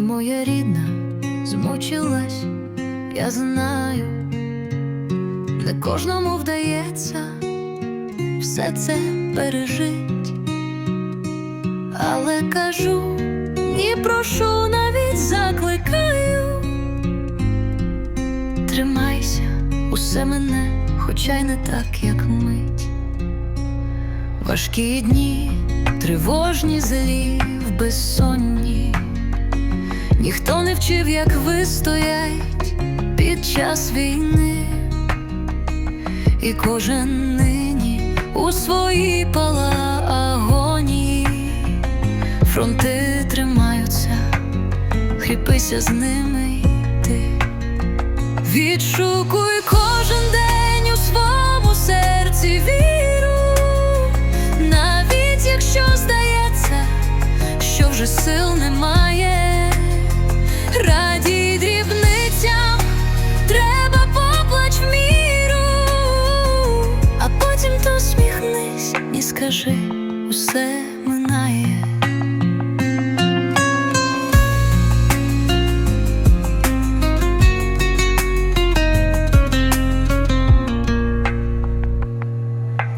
моя рідна, змучилась, я знаю, не кожному вдається все це пережить, але кажу, ні прошу, навіть закликаю. Тримайся, усе мене, хоча й не так, як мить. Важкі дні, тривожні злі в безсонні. Ніхто не вчив, як вистоять під час війни, і кожен нині у своїй палагонії фронти тримаються, хріпися з ними йти. Відшукуй кожен день у своєму серці віру, навіть якщо здається, що вже сил немає, і усе минає.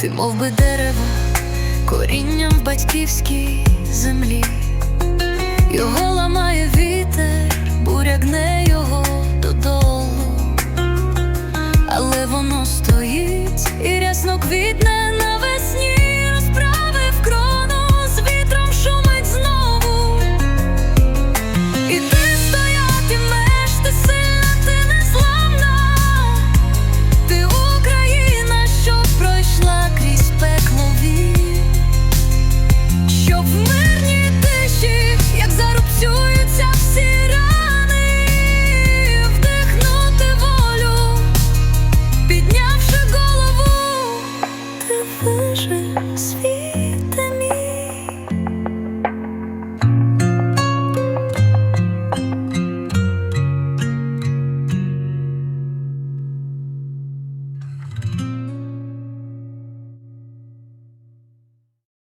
Ти мов би дерево, корінням в батьківській землі, його ламає вітер, буря гне його додолу, але воно стоїть і рясно квітне